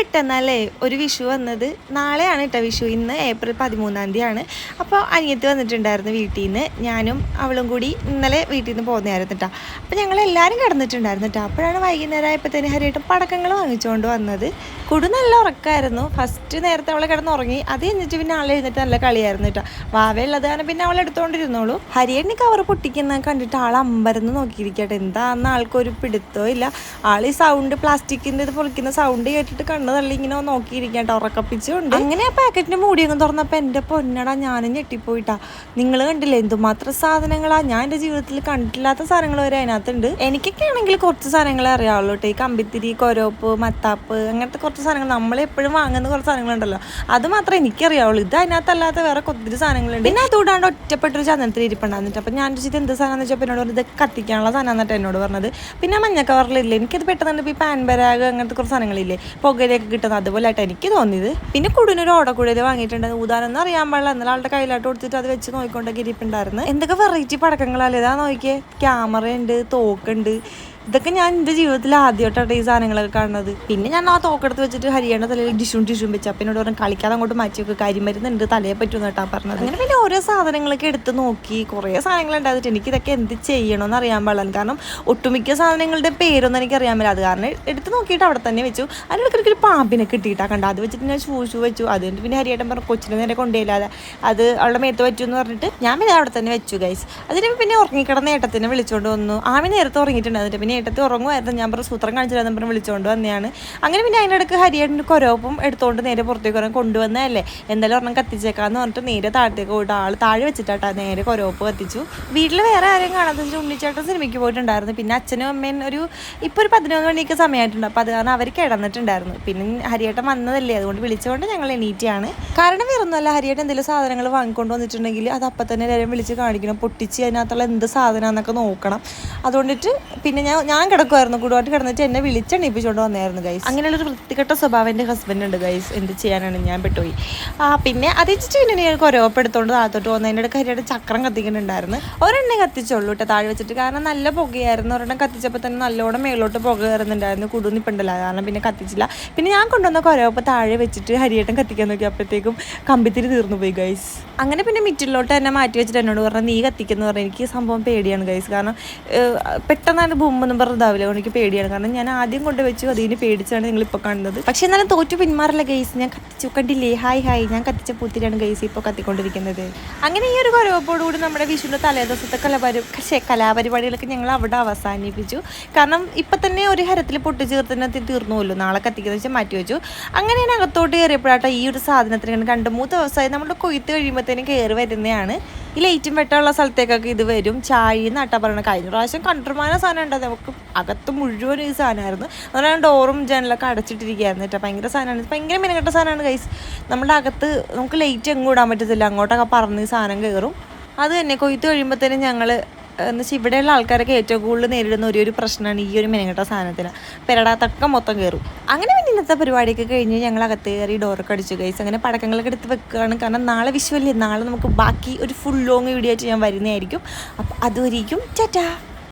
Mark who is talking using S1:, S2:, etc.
S1: പെട്ടെന്നല്ലേ ഒരു വിഷു വന്നത്? നാളെയാണ് കേട്ടോ വിഷു. ഇന്ന് ഏപ്രിൽ പതിമൂന്നാം തീയതിയാണ്. അപ്പോൾ അനിയത്ത് വന്നിട്ടുണ്ടായിരുന്നു വീട്ടിൽ നിന്ന് ഞാനും അവളും കൂടി ഇന്നലെ വീട്ടിൽ നിന്ന് പോകുന്നതായിരുന്നു കേട്ടോ അപ്പോൾ ഞങ്ങൾ എല്ലാവരും കിടന്നിട്ടുണ്ടായിരുന്നു കേട്ടോ അപ്പോഴാണ് വൈകുന്നേരം തന്നെ ഹരിയായിട്ട് പടക്കങ്ങൾ വാങ്ങിച്ചുകൊണ്ട് വന്നത്. കുടു നല്ല ഉറക്കമായിരുന്നു ഫസ്റ്റ് നേരത്തെ അവളെ കിടന്നുറങ്ങി. അത് കഴിഞ്ഞിട്ട് പിന്നെ ആളെ എഴുന്നിട്ട് നല്ല കളിയായിരുന്നു കേട്ടോ വാവയുള്ളത് കാരണം പിന്നെ അവൾ എടുത്തോണ്ടിരുന്നോളൂ. ഹരിയണ്ണി കവർ പൊട്ടിക്കുന്ന കണ്ടിട്ട് ആൾ അമ്പരന്ന് നോക്കിയിരിക്കട്ടെ എന്താന്ന് ആൾക്കൊരു പിടുത്തോ ഇല്ല. ആൾ ഈ സൗണ്ട് പ്ലാസ്റ്റിക്കിന്റെ ഇത് പൊളിക്കുന്ന സൗണ്ട് കേട്ടിട്ട് കണ്ണ് തള്ളി ഇങ്ങനെ നോക്കിയിരിക്കട്ടോ ഉറക്കപ്പിച്ചുകൊണ്ട് അങ്ങനെ ആ പാക്കറ്റിന്റെ മൂടിയൊക്കെ തുറന്നപ്പോൾ എന്റെ പൊന്നടാ ഞാനും ഞെട്ടിപ്പോയിട്ടാ. നിങ്ങൾ കണ്ടില്ലേ എന്തുമാത്രം സാധനങ്ങളാ? ഞാൻ എന്റെ ജീവിതത്തിൽ കണ്ടിട്ടില്ലാത്ത സാധനങ്ങൾ വരെ അതിനകത്തുണ്ട്. എനിക്കൊക്കെ ആണെങ്കിൽ കുറച്ച് സാധനങ്ങളെ അറിയാവുള്ളൂ കേട്ടോ ഈ കമ്പിത്തിരി കൊരോപ്പ് മത്താപ്പ് അങ്ങനത്തെ കുറച്ച് സാധനങ്ങൾ നമ്മൾ എപ്പോഴും വാങ്ങുന്ന കുറച്ച് സാധനങ്ങളുണ്ടല്ലോ. അത് മാത്രമേ എനിക്കറിയാവുള്ളൂ. ഇത് അതിനകത്തല്ലാത്ത വേറെ ഒത്തിരി സാധനങ്ങളുണ്ട്. പിന്നെ അതുകൂടാണ്ട് ഒറ്റപ്പെട്ടൊരു ചന്ദനത്തിൽ ഇരിപ്പുണ്ടായിരുന്നിട്ട് അപ്പം ഞാൻ ചോദിച്ചത് എന്ത് സാധനം വെച്ചപ്പോൾ എന്നോട് പറഞ്ഞത് കത്തിക്കാനുള്ള സാധനം എന്നിട്ട് എന്നോട് പറഞ്ഞത്. പിന്നെ മഞ്ഞ കവറിലില്ലേ എനിക്കത് പെട്ടെന്ന് ഈ പാൻ ബരാഗ് അങ്ങനത്തെ കുറച്ച് സാധനങ്ങളില്ലേ പുകയിലേക്ക് കിട്ടുന്നത്. അതുപോലെയായിട്ട് എനിക്ക് തോന്നിയത്. പിന്നെ കുടിനൊരു ഓടക്കുടിയത് വാങ്ങിയിട്ടുണ്ട്. ഊതാനൊന്നും അറിയാൻ പാടില്ല. എന്നാൽ ആളുടെ കയ്യിലായിട്ട് കൊടുത്തിട്ട് അത് വെച്ച് നോക്കിക്കൊണ്ടൊക്കെ ഇരിപ്പുണ്ടായിരുന്നു. എന്തൊക്കെ വെറൈറ്റി പടക്കങ്ങളല്ലേ ഇതാ? നോക്കിയേ. ക്യാമറ ഉണ്ട് തോക്കുണ്ട്. ഇതൊക്കെ ഞാൻ എന്റെ ജീവിതത്തിൽ ആദ്യമായിട്ടാണ് ഈ സാധനങ്ങളൊക്കെ കാണുന്നത്. പിന്നെ ഞാൻ ആ തോക്കെടുത്ത് വെച്ചിട്ട് ഹരിയാണ തലയിൽ ഡിഷും ഡിഷും വെച്ച് അപ്പം എന്നോട് പറഞ്ഞു കളിക്കാതെ അങ്ങോട്ട് മാറ്റി വെക്കുക കരിമരുന്നുണ്ട് തലയെ പറ്റുമെന്ന് കേട്ടാ പറഞ്ഞത്. അങ്ങനെ പിന്നെ ഓരോ സാധനങ്ങളൊക്കെ എടുത്ത് നോക്കി കുറേ സാധനങ്ങൾ ഉണ്ടായിട്ട് എനിക്ക് ഇതൊക്കെ എന്ത് ചെയ്യണമെന്ന് അറിയാൻ പാടില്ല കാരണം ഒട്ടുമിക്ക സാധനങ്ങളുടെ പേരൊന്നും എനിക്ക് അറിയാൻ പറ്റില്ല. അത് കാരണം എടുത്ത് നോക്കിയിട്ട് അവിടെ തന്നെ വെച്ചു. അതിനിടയ്ക്കൊരു പാമ്പിനെ കിട്ടിയിട്ടാ കണ്ട അത് വെച്ചിട്ട് ഞാൻ ഷൂ ഷൂ വെച്ചു. അത് കഴിഞ്ഞിട്ട് പിന്നെ ഹരിയേട്ടൻ പറഞ്ഞു കൊച്ചിനെ നേരെ കൊണ്ടുപോയില്ലാതെ അത് അവളുടെ മേത്ത് പറ്റൂ എന്ന് പറഞ്ഞിട്ട് ഞാൻ പിന്നെ അവിടെ തന്നെ വെച്ചു ഗൈസ് അതിന് പിന്നെ ഉറങ്ങിക്കിടന്ന ഏട്ടത്തിനെ വിളിച്ചുകൊണ്ട് വന്നു. ആമി നേരത്തെ ഉറങ്ങിയിട്ടുണ്ടായിരുന്നു പിന്നെ ഏട്ടത്തി ഉറങ്ങുമായിരുന്നു. ഞാൻ പറഞ്ഞു സൂത്രം കാണിച്ചു പറഞ്ഞു വിളിച്ചുകൊണ്ട് വന്നതാണ് അങ്ങനെ പിന്നെ അതിനിടയ്ക്ക് ഹരിയേട്ടന്റെ കൊരോപ്പും എടുത്തുകൊണ്ട് നേരെ പുറത്തേക്ക് വരാൻ കൊണ്ടുവന്നതല്ലേ? എന്തായാലും ഒരെണ്ണം കത്തിച്ചേക്കാന്ന് പറഞ്ഞിട്ട് നേരെ താഴത്തേക്ക് പോയിട്ട് ആൾ താഴെ വെച്ചിട്ടാട്ടാ നേരെ കൊരോപ്പ് കത്തിച്ചു. വീട്ടിൽ വേറെ ആരെയും കാണാത്ത ഉണ്ണിച്ചേട്ടൻ സിനിമയ്ക്ക് പോയിട്ടുണ്ടായിരുന്നു. പിന്നെ അച്ഛനും അമ്മയും ഒരു ഇപ്പോൾ ഒരു പതിനൊന്ന് മണിയൊക്കെ സമയമായിട്ടുണ്ട് അപ്പോൾ അത് കാരണം അവർ കിടന്നിട്ടുണ്ടായിരുന്നു. പിന്നെ ഹരിയേട്ടൻ വന്നതല്ലേ? അതുകൊണ്ട് വിളിച്ചുകൊണ്ട് ഞങ്ങൾ എണീറ്റിയാണ്. കാരണം വേറൊന്നുമല്ല ഹരിയേട്ടൻ എന്തെങ്കിലും സാധനങ്ങൾ വാങ്ങിക്കൊണ്ട് വന്നിട്ടുണ്ടെങ്കിൽ അത് അപ്പം തന്നെ എല്ലാവരും വിളിച്ച് കാണിക്കണം. പൊട്ടിച്ച് അതിനകത്തുള്ള എന്ത് സാധനമാണെന്നൊക്കെ നോക്കണം. അതുകൊണ്ടിട്ട് പിന്നെ ഞാൻ ഞാൻ കിടക്കുമായിരുന്നു കൂടുമായിട്ട് കിടന്നിട്ട് എന്നെ വിളിച്ചെണ്ണീപ്പിച്ചുകൊണ്ട് വന്നായിരുന്നു ഗൈസ് അങ്ങനെയുള്ളൊരു വൃത്തികെട്ട സ്വഭാവം എന്റെ ഹസ്ബൻഡ് ഉണ്ട് ഗൈസ് എന്ത് ചെയ്യാനാണ്? ഞാൻ പെട്ടുപോയി. ആ പിന്നെ അത് വെച്ചിട്ട് പിന്നെ ഞാൻ കൊരവപ്പെടുത്തോണ്ട് താത്തോട്ട് വന്നു അതിന്റെ ഹരിയുടെ ചക്രം കത്തിക്കുന്നുണ്ടായിരുന്നു. ഒരെണ്ണേ കത്തിച്ചുള്ളൂ കേട്ടോ താഴെ വെച്ചിട്ട്. കാരണം നല്ല പുകയായിരുന്നു. ഒരെണ്ണം കത്തിച്ചപ്പോൾ തന്നെ നല്ലോണം മേളോട്ട് പുക കയറുന്നുണ്ടായിരുന്നു. കുടുന്നിപ്പുണ്ടല്ലോ കാരണം പിന്നെ കത്തിച്ചില്ല. പിന്നെ ഞാൻ കൊണ്ടുവന്ന കൊരവപ്പ് താഴെ വെച്ചിട്ട് ഹരിയേട്ടൻ കത്തിക്കാൻ നോക്കി. അപ്പോഴത്തേക്കും കമ്പിത്തിരി തീർന്നു പോയി ഗൈസ് അങ്ങനെ പിന്നെ മിറ്റിലോട്ട് തന്നെ മാറ്റി വെച്ചിട്ട് എന്നോട് പറഞ്ഞു നീ കത്തിക്കുന്നു പറഞ്ഞു. എനിക്ക് സംഭവം പേടിയാണ് ഗൈസ് കാരണം പെട്ടെന്നാണ് ഏഹ്, ബുമ്പൊന്നും പറഞ്ഞതാവില്ല എനിക്ക് പേടിയാണ്. കാരണം ഞാൻ ആദ്യം കൊണ്ട് വെച്ചു അതിന് പേടിച്ചാണ് നിങ്ങൾ ഇപ്പോൾ കാണുന്നത്. പക്ഷെ എന്നാലും തോറ്റു പിന്മാറില്ല ഗൈസ്. ഞാൻ കത്തിച്ചു. കണ്ടില്ലേ? Hi hi. ഞാൻ കത്തിച്ച പൂത്തിരിയാണ് ഗൈസ് ഇപ്പോൾ കത്തിക്കൊണ്ടിരിക്കുന്നത്. അങ്ങനെ ഈ ഒരു കുറവപ്പോട് കൂടി നമ്മുടെ വിഷുവിന്റെ തലേദിവസത്തെ കലാപരി പക്ഷേ കലാപരിപാടികളൊക്കെ ഞങ്ങൾ അവിടെ അവസാനിപ്പിച്ചു. കാരണം ഇപ്പം തന്നെ ഒരു ഹരത്തിൽ പൊട്ടിച്ചേർത്തിന് തീർന്നുവല്ലോ. നാളെ കത്തിക്കുന്ന വെച്ചാൽ മാറ്റി വെച്ചു. അങ്ങനെ ഞാൻ അകത്തോട്ട് കയറിയപ്പോഴാട്ടോ ഈ ഒരു സാധനത്തിന് കണ്ട് മൂന്ന് ദിവസമായി നമ്മുടെ കൊയ്ത്ത് കഴിയുമ്പോഴത്തേനും കയറി വരുന്നതാണ്. ഈ ലൈറ്റും വെട്ടമുള്ള സ്ഥലത്തേക്കൊക്കെ ഇത് വരും. ചായ നട്ടാ പറയണത് കഴിഞ്ഞ പ്രാവശ്യം കണ്ടർമാന സാധനം ഉണ്ട്? നമുക്ക് അകത്ത് മുഴുവൻ ഈ സാധനമായിരുന്നു. അതുകൊണ്ട് ഡോറും ജനലൊക്കെ അടച്ചിട്ടിരിക്കുകയായിരുന്നു കേട്ടോ. ഭയങ്കര സാധനമാണ്. ഭയങ്കര മിനക്കെട്ട സാധനമാണ് കൈസ് നമ്മുടെ അകത്ത് നമുക്ക് ലൈറ്റ് എങ്ങും ഇടാൻ പറ്റത്തില്ല. അങ്ങോട്ടൊക്കെ പറന്ന് സാധനം കയറും അത് തന്നെ കൊയ്ത്ത് കഴിയുമ്പോഴത്തേനും ഞങ്ങൾ എന്ന് വെച്ചാൽ ഇവിടെയുള്ള ആൾക്കാരൊക്കെ ഏറ്റവും കൂടുതൽ നേരിടുന്ന ഒരു ഒരു പ്രശ്നമാണ് ഈ ഒരു മെനങ്ങട്ട സാധനത്തിന്. പെരടാത്തൊക്കെ മൊത്തം കയറും അങ്ങനെ പിന്നെ ഇന്നത്തെ പരിപാടിയൊക്കെ കഴിഞ്ഞ് ഞങ്ങൾ അകത്ത് കയറി ഡോറൊക്കെ അടിച്ചു. കൈസ് അങ്ങനെ പടക്കങ്ങളൊക്കെ എടുത്ത് വെക്കുകയാണ്. കാരണം നാളെ വിഷുവല്ലേ. നാളെ നമുക്ക് ബാക്കി ഒരു ഫുൾ ലോങ് വീഡിയോ ആയിട്ട് ഞാൻ വരുന്നതായിരിക്കും. അപ്പോൾ അതുവരെയും ടാറ്റാ.